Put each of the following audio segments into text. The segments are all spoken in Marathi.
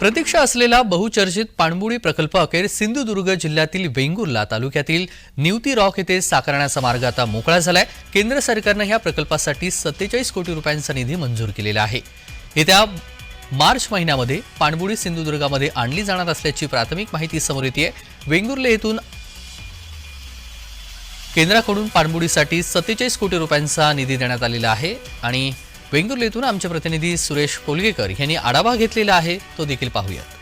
प्रतीक्षा असलेला बहुचर्चित पाणबुडी प्रकल्प अखेर सिंधुदुर्ग जिल्ह्यातील वेंगुर्ला तालुक्यातील निवती रॉक येथे साकारण्याचा मार्ग आता मोकळा झालाय. केंद्र सरकारनं या प्रकल्पासाठी सत्तेचाळीस कोटी रुपयांचा निधी मंजूर केलेला आहे. येत्या मार्च महिन्यामध्ये पाणबुडी सिंधुदुर्गामध्ये आणली जाणार असल्याची प्राथमिक माहिती समोर येते वेंगुर्ले येथून केंद्राकडून पाणबुडीसाठी सत्तेचाळीस कोटी रुपयांचा निधी देण्यात आलेला आहे आणि वेंगुर्लेतून आमचे प्रतिनिधी सुरेश कोलगेकर यांनी आढावा घेतलेला आहे तो देखील पाहूयात.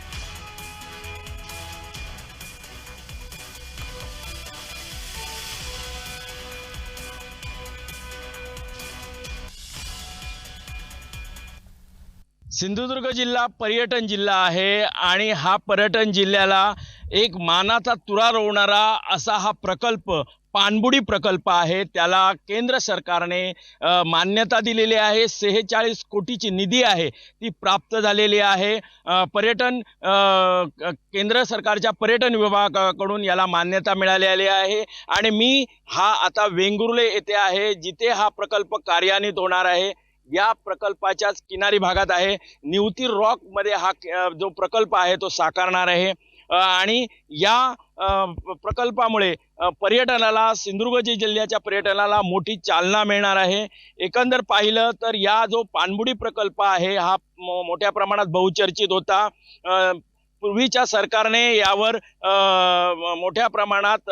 सिंधुदुर्ग जिल्हा पर्यटन जिल्हा आहे आणि हा पर्यटन जिल्ह्याला एक मानाचा तुरा रोवणारा असा हा प्रकल्प पाणबुडी प्रकल्प आहे. त्याला केंद्र सरकारने मान्यता दिलेली आहे. सेहेचाळीस कोटीची निधी आहे. ती प्राप्त झालेली आहे. पर्यटन क- केंद्र सरकारच्या पर्यटन विभागाकडून याला मान्यता मिळालेली आहे. आणि मी हा आता वेंगुर्ले येथे आहे. जिथे हा प्रकल्प कार्यान्वित होणार आहे. या प्रकल्पाच्याच किनारी भागात आहे. निवती रॉकमध्ये हा जो प्रकल्प आहे तो साकारणार आहे. आणि या प्रकल्पामुळे पर्यटनाला सिंधुदुर्ग जिल्ह्याच्या पर्यटनाला मोठी चालना मिळणार आहे. एकंदर पाहिलं तर या जो पाणबुडी प्रकल्प आहे हा मो- मोठ्या प्रमाणात बहुचर्चित होता. पूर्वीच्या सरकारने यावर मोठ्या प्रमाणात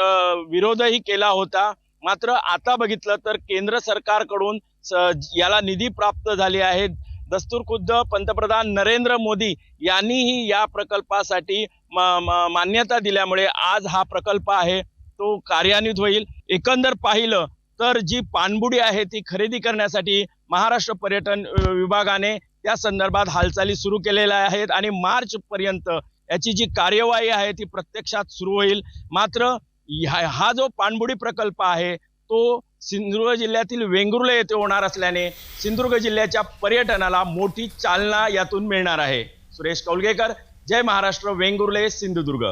विरोधही केला होता. मात्र आता बघितलं तर केंद्र सरकारकडून स- याला निधी प्राप्त झाले आहेत दस्तूर खुद्द पंतप्रधान नरेंद्र मोदी यांनीही या प्रकल्पासाठी म- म- मान्यता दिल्यामुळे आज हा प्रकल्प आहे तो कार्यान्वित होईल. एकंदर पाहिलं तर जी पाणबुडी आहे ती खरेदी करण्यासाठी महाराष्ट्र पर्यटन विभागाने त्या संदर्भात हालचाली सुरू केलेल्या आहेत आणि मार्च पर्यंत याची जी कार्यवाही आहे ती प्रत्यक्षात सुरू होईल. मात्र ह्या- हा जो पाणबुडी प्रकल्प आहे तो सिंधुदुर्ग जिल्ह्यातील वेंगुर्ले येथे होणार असल्याने सिंधुदुर्ग जिल्ह्याच्या पर्यटनाला मोठी चालना यातून मिळणार आहे. सुरेश कौलगेकर जय महाराष्ट्र वेंगुर्ले सिंधुदुर्ग.